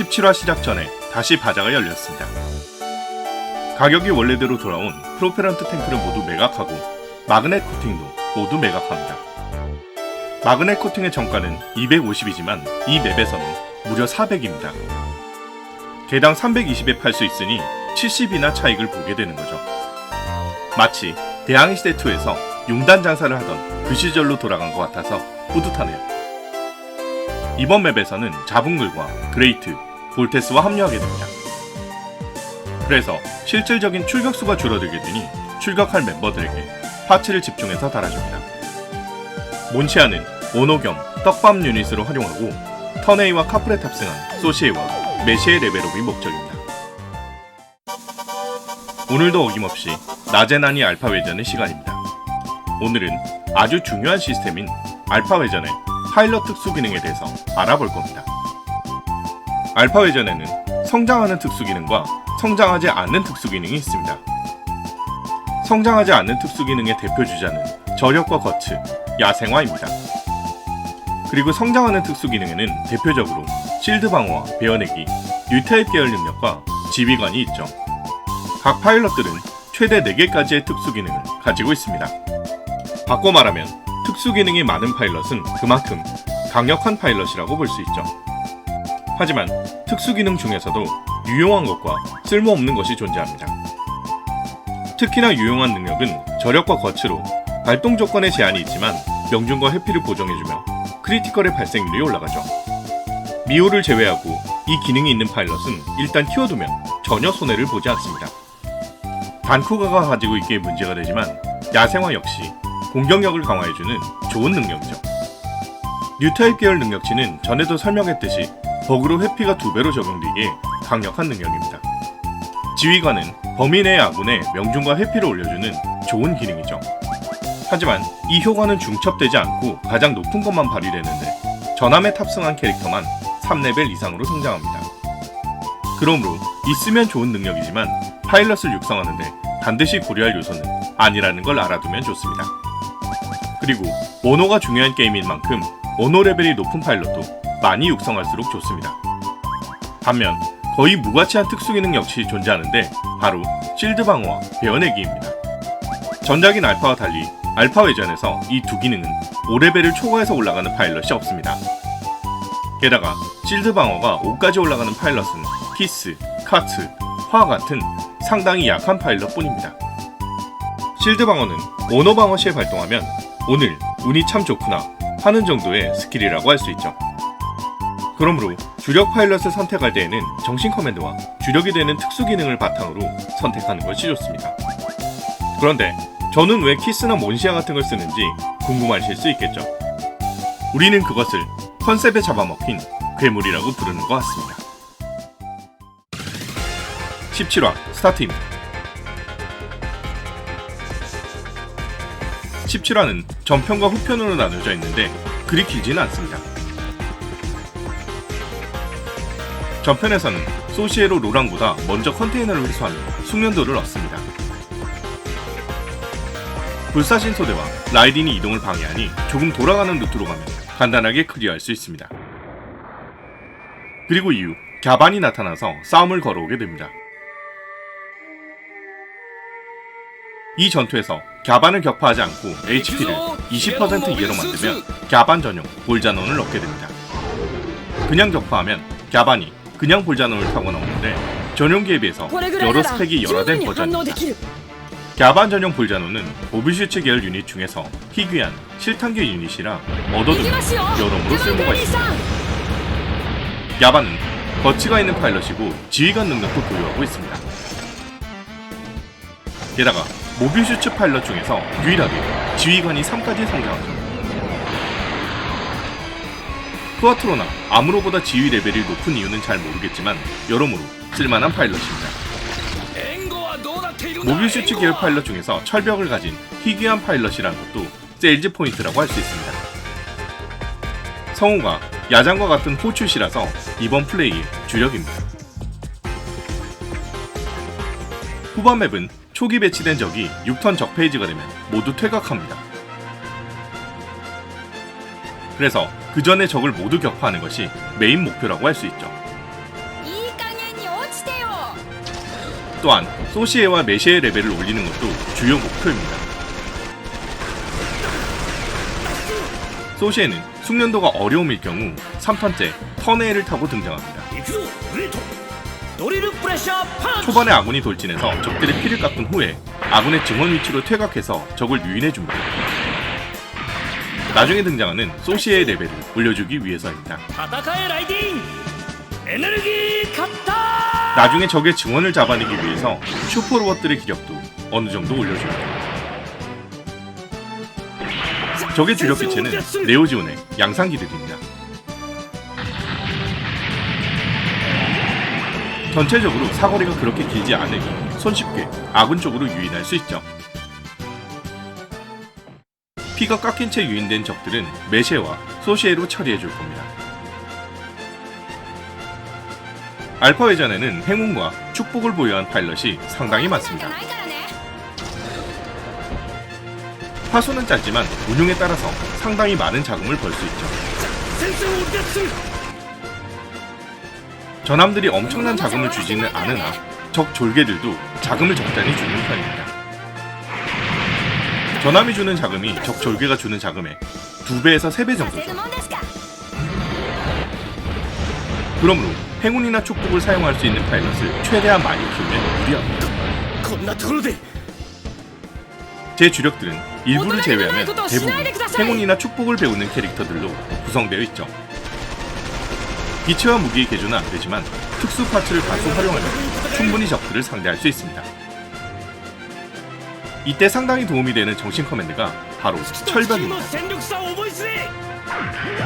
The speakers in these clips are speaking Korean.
17화 시작 전에 다시 바자가 열렸습니다. 가격이 원래대로 돌아온 프로페런트 탱크를 모두 매각하고 마그넷 코팅도 모두 매각합니다. 마그넷 코팅의 정가는 250이지만 이 맵에서는 무려 400입니다. 개당 320에 팔 수 있으니 70이나 차익을 보게 되는 거죠. 마치 대항해 시대 2에서 용단 장사를 하던 그 시절로 돌아간 것 같아서 뿌듯하네요. 이번 맵에서는 자분글과 그레이트, 볼테스와 합류하게 됩니다. 그래서 실질적인 출격수가 줄어들게 되니 출격할 멤버들에게 파츠를 집중해서 달아줍니다. 몬치아는 오노 겸 떡밥 유닛으로 활용하고 터네이와 카프레 탑승한 소시에와 메시의 레벨업이 목적입니다. 오늘도 어김없이 낮에 나니 알파 외전의 시간입니다. 오늘은 아주 중요한 시스템인 알파 외전의 파일럿 특수 기능에 대해서 알아볼 겁니다. 알파 외전에는 성장하는 특수 기능과 성장하지 않는 특수 기능이 있습니다. 성장하지 않는 특수 기능의 대표 주자는 저력과 거츠, 야생화입니다. 그리고 성장하는 특수 기능에는 대표적으로 실드 방어와 베어내기, 뉴타입 계열 능력과 지휘관이 있죠. 각 파일럿들은 최대 4개까지의 특수 기능을 가지고 있습니다. 바꿔 말하면 특수 기능이 많은 파일럿은 그만큼 강력한 파일럿이라고 볼 수 있죠. 하지만 특수 기능 중에서도 유용한 것과 쓸모없는 것이 존재합니다. 특히나 유용한 능력은 저력과 거치로 발동 조건에 제한이 있지만 명중과 회피를 보정해주며 크리티컬의 발생률이 올라가죠. 미호를 제외하고 이 기능이 있는 파일럿은 일단 키워두면 전혀 손해를 보지 않습니다. 단쿠가가 가지고 있기에 문제가 되지만 야생화 역시 공격력을 강화해주는 좋은 능력이죠. 뉴타입 계열 능력치는 전에도 설명했듯이 버그로 회피가 두 배로 적용되기에 강력한 능력입니다. 지휘관은 범위 내 아군의 명중과 회피를 올려주는 좋은 기능이죠. 하지만 이 효과는 중첩되지 않고 가장 높은 것만 발휘되는데 전함에 탑승한 캐릭터만 3레벨 이상으로 성장합니다. 그러므로 있으면 좋은 능력이지만 파일럿을 육성하는데 반드시 고려할 요소는 아니라는 걸 알아두면 좋습니다. 그리고 오노가 중요한 게임인 만큼 오노 레벨이 높은 파일럿도 많이 육성할수록 좋습니다. 반면 거의 무가치한 특수 기능 역시 존재하는데 바로 실드 방어와 베어내기입니다. 전작인 알파와 달리 알파 외전에서 이 두 기능은 5레벨을 초과해서 올라가는 파일럿이 없습니다. 게다가 실드 방어가 5까지 올라가는 파일럿은 키스, 카트, 화 같은 상당히 약한 파일럿 뿐입니다. 실드 방어는 오너 방어 시에 발동하면 오늘 운이 참 좋구나 하는 정도의 스킬이라고 할 수 있죠. 그러므로 주력 파일럿을 선택할 때에는 정신 커맨드와 주력이 되는 특수 기능을 바탕으로 선택하는 것이 좋습니다. 그런데 저는 왜 키스나 몬시아 같은 걸 쓰는지 궁금하실 수 있겠죠. 우리는 그것을 컨셉에 잡아먹힌 괴물이라고 부르는 것 같습니다. 17화 스타트입니다. 17화는 전편과 후편으로 나눠져 있는데 그리 길지는 않습니다. 전편에서는 소시에로 로랑보다 먼저 컨테이너를 회수하며 숙련도를 얻습니다. 불사신 소대와 라이딘이 이동을 방해하니 조금 돌아가는 루트로 가면 간단하게 클리어할 수 있습니다. 그리고 이후 갸반이 나타나서 싸움을 걸어오게 됩니다. 이 전투에서 갸반을 격파하지 않고 HP를 20% 이하로 만들면 갸반 전용 볼자논을 얻게 됩니다. 그냥 격파하면 갸반이 그냥 불자능을 타고 나오는데 전용기에 비해서 여러 스펙이 열화된 버전입니다. 갸반 전용 불자노는 오브슈츠 계열 유닛 중에서 희귀한 실탄계 유닛이라 얻어두면 여러모로 쓸모가 있습니다. 야반은 거치가 있는 파일럿이고 지휘관 능력도 보유하고 있습니다. 게다가 모빌슈츠 파일럿 중에서 유일하게 지휘관이 3까지 성장하죠. 푸아트로나 암으로보다 지휘 레벨이 높은 이유는 잘 모르겠지만 여러모로 쓸만한 파일럿입니다. 모빌슈츠 계열 파일럿 중에서 철벽을 가진 희귀한 파일럿이라는 것도 세일즈 포인트라고 할 수 있습니다. 성우가 야장과 같은 호출시라서 이번 플레이의 주력입니다. 후반 맵은 초기 배치된 적이 6턴 적페이지가 되면 모두 퇴각합니다. 그래서 그 전에 적을 모두 격파하는 것이 메인 목표라고 할 수 있죠. 또한 소시에와 메시의 레벨을 올리는 것도 주요 목표입니다. 소시에는 숙련도가 어려움일 경우 3탄째 턴에를 타고 등장합니다. 초반에 아군이 돌진해서 적들의 피를 깎은 후에 아군의 증원 위치로 퇴각해서 적을 유인해줍니다. 나중에 등장하는 소시의 레벨을 올려주기 위해서입니다. 나중에 적의 증원을 잡아내기 위해서 슈퍼로봇들의 기력도 어느 정도 올려줍니다. 적의 주력 기체는 네오지온의 양상기들입니다. 전체적으로 사거리가 그렇게 길지 않으니 손쉽게 아군 쪽으로 유인할 수 있죠. 피가 깎인 채 유인된 적들은 메셰와 소시에로 처리해 줄 겁니다. 알파 회전에는 행운과 축복을 보유한 파일럿이 상당히 많습니다. 파수는 짧지만 운용에 따라서 상당히 많은 자금을 벌 수 있죠. 전함들이 엄청난 자금을 주지는 않으나 적 졸개들도 자금을 적당히 주는 편입니다. 전함이 주는 자금이 적절계가 주는 자금의 2배에서 3배 정도죠. 그러므로 행운이나 축복을 사용할 수 있는 파일럿을 최대한 많이 키우면 유리합니다. 제 주력들은 일부를 제외하면 대부분 행운이나 축복을 배우는 캐릭터들로 구성되어 있죠. 기체와 무기의 개조는 안되지만 특수 파츠를 다수 활용하면 충분히 적들을 상대할 수 있습니다. 이때 상당히 도움이 되는 정신 커맨드가 바로 철벽입니다.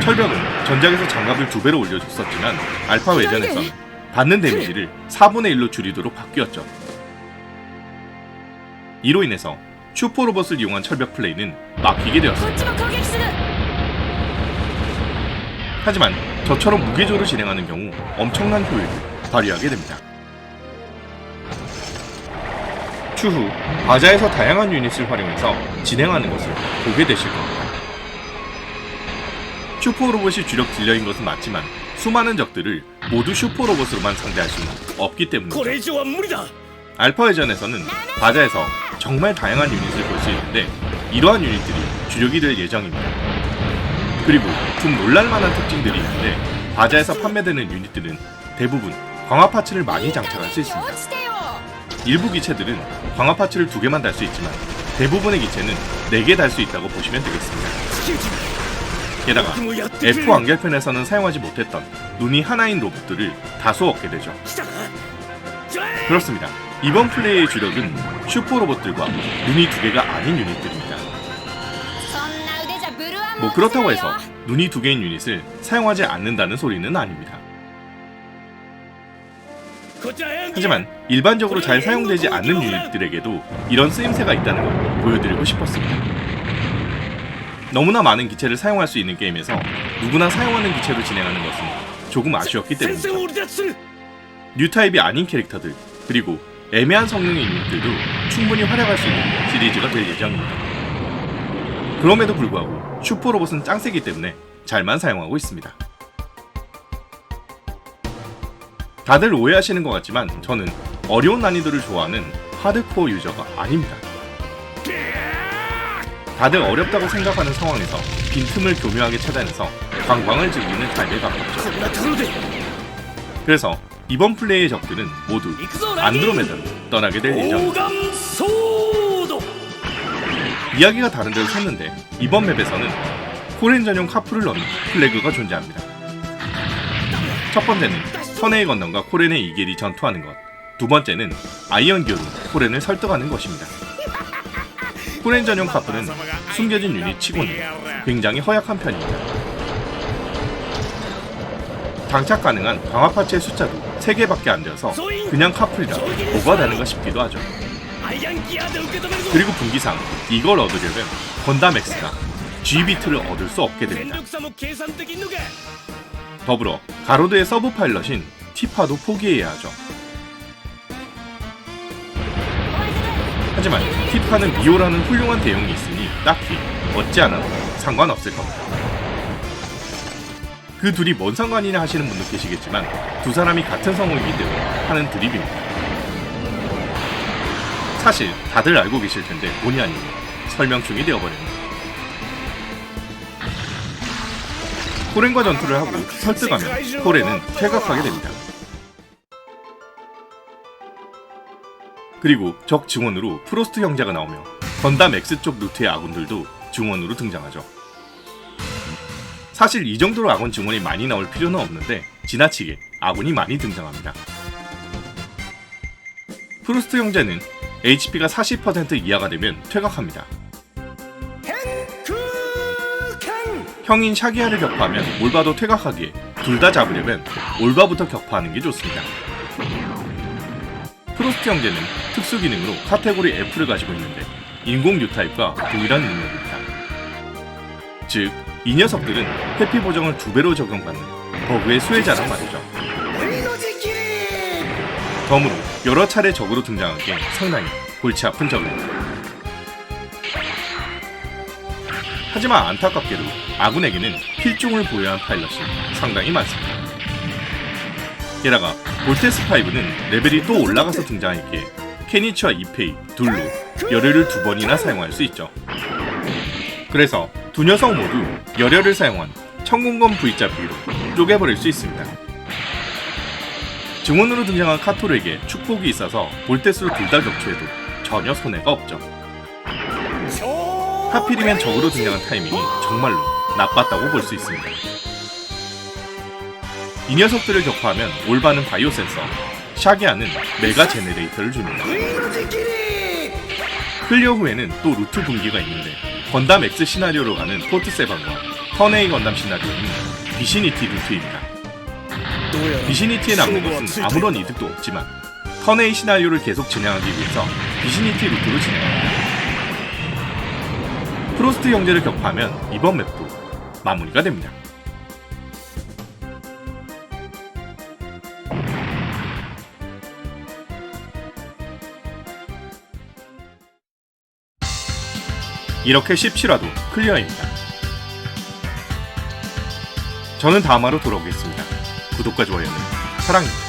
철벽은 전장에서 장갑을 두 배로 올려줬었지만 알파 외전에서는 네. 받는 데미지를 4분의 1로 줄이도록 바뀌었죠. 이로 인해서 슈퍼 로봇을 이용한 철벽 플레이는 막히게 되었습니다. 하지만 저처럼 무게조를 진행하는 경우 엄청난 효율을 발휘하게 됩니다. 추후 과자에서 다양한 유닛을 활용해서 진행하는 것을 보게 되실 겁니다. 슈퍼로봇이 주력 딜러인 것은 맞지만 수많은 적들을 모두 슈퍼로봇으로만 상대할 수는 없기 때문이죠. 알파 회전에서는 과자에서 정말 다양한 유닛을 볼 수 있는데 이러한 유닛들이 주력이 될 예정입니다. 그리고 좀 놀랄만한 특징들이 있는데 과자에서 판매되는 유닛들은 대부분 광합 파츠를 많이 장착할 수 있습니다. 일부 기체들은 광화파츠를 두 개만 달 수 있지만 대부분의 기체는 네 개 달 수 있다고 보시면 되겠습니다. 게다가 F 완결편에서는 사용하지 못했던 눈이 하나인 로봇들을 다수 얻게 되죠. 그렇습니다. 이번 플레이의 주력은 슈퍼 로봇들과 눈이 두 개가 아닌 유닛들입니다. 뭐 그렇다고 해서 눈이 두 개인 유닛을 사용하지 않는다는 소리는 아닙니다. 하지만 일반적으로 잘 사용되지 않는 유닛들에게도 이런 쓰임새가 있다는 걸 보여드리고 싶었습니다. 너무나 많은 기체를 사용할 수 있는 게임에서 누구나 사용하는 기체로 진행하는 것은 조금 아쉬웠기 때문입니다. 뉴타입이 아닌 캐릭터들 그리고 애매한 성능의 유닛들도 충분히 활약할 수 있는 시리즈가 될 예정입니다. 그럼에도 불구하고 슈퍼로봇은 짱세기 때문에 잘만 사용하고 있습니다. 다들 오해하시는 것 같지만 저는 어려운 난이도를 좋아하는 하드코어 유저가 아닙니다. 다들 어렵다고 생각하는 상황에서 빈틈을 교묘하게 찾아내서 관광을 즐기는 갈매가 같죠. 그래서 이번 플레이의 적들은 모두 안드로메다로 떠나게 될 예정입니다. 이야기가 다른 데로 샜는데 이번 맵에서는 코렌 전용 카풀을 넣는 플래그가 존재합니다. 첫 번째는 선의의 건담과 코렌의 이겔이 전투하는 것. 두 번째는 아이언 기어로 코렌을 설득하는 것입니다. 코렌 전용 카프는 숨겨진 유닛 치고는 굉장히 허약한 편입니다. 장착 가능한 강화 파츠의 숫자도 3개밖에 안 되어서 그냥 카풀이라 뭐가 다른가 싶기도 하죠. 그리고 분기상 이걸 얻으려면 건담 X가 G비트를 얻을 수 없게 됩니다. 더불어 가로드의 서브 파일럿인 티파도 포기해야 하죠. 하지만 티파는 미오라는 훌륭한 대용이 있으니 딱히 얻지 않아도 상관없을 겁니다. 그 둘이 뭔 상관이냐 하시는 분도 계시겠지만 두 사람이 같은 성우이기 때문에 하는 드립입니다. 사실 다들 알고 계실 텐데 본의 아니게 설명충이 되어버립니다. 호렌과 전투를 하고 설득하면 호렌은 퇴각하게 됩니다. 그리고 적 증원으로 프로스트 형제가 나오며 건담 X 쪽 루트의 아군들도 증원으로 등장하죠. 사실 이 정도로 아군 증원이 많이 나올 필요는 없는데 지나치게 아군이 많이 등장합니다. 프로스트 형제는 HP가 40% 이하가 되면 퇴각합니다. 형인 샤기아를 격파하면 올바도 퇴각하기에 둘 다 잡으려면 올바부터 격파하는 게 좋습니다. 프로스트 형제는 특수 기능으로 카테고리 F를 가지고 있는데 인공 유타입과 동일한 능력입니다. 즉, 이 녀석들은 해피 보정을 두 배로 적용받는 버그의 수혜자란 말이죠. 덤으로 여러 차례 적으로 등장한 게 상당히 골치 아픈 적입니다. 하지만 안타깝게도 아군에게는 필종을 보유한 파일럿이 상당히 많습니다. 게다가 볼테스5는 레벨이 또 올라가서 등장했기에 케니치와 이페이 둘로 열혈을 두 번이나 사용할 수 있죠. 그래서 두 녀석 모두 열혈을 사용한 청공검 V자 비로 쪼개버릴 수 있습니다. 증원으로 등장한 카토르에게 축복이 있어서 볼테스로 둘 다 격추해도 전혀 손해가 없죠. 하필이면 적으로 등장한 타이밍이 정말로 나빴다고 볼 수 있습니다. 이 녀석들을 격파하면 올바는 바이오 센서, 샤기아는 메가 제네레이터를 줍니다. 클리어 후에는 또 루트 분기가 있는데 건담 X 시나리오로 가는 포트세방과 턴A 건담 시나리오는 비시니티 루트입니다. 비시니티에 남는 것은 아무런 이득도 없지만 턴A 시나리오를 계속 진행하기 위해서 비시니티 루트로 진행합니다. 프로스트 형제를 격파하면 이번 맵도 마무리가 됩니다. 이렇게 17화도 클리어입니다. 저는 다음 화로 돌아오겠습니다. 구독과 좋아요는 사랑입니다.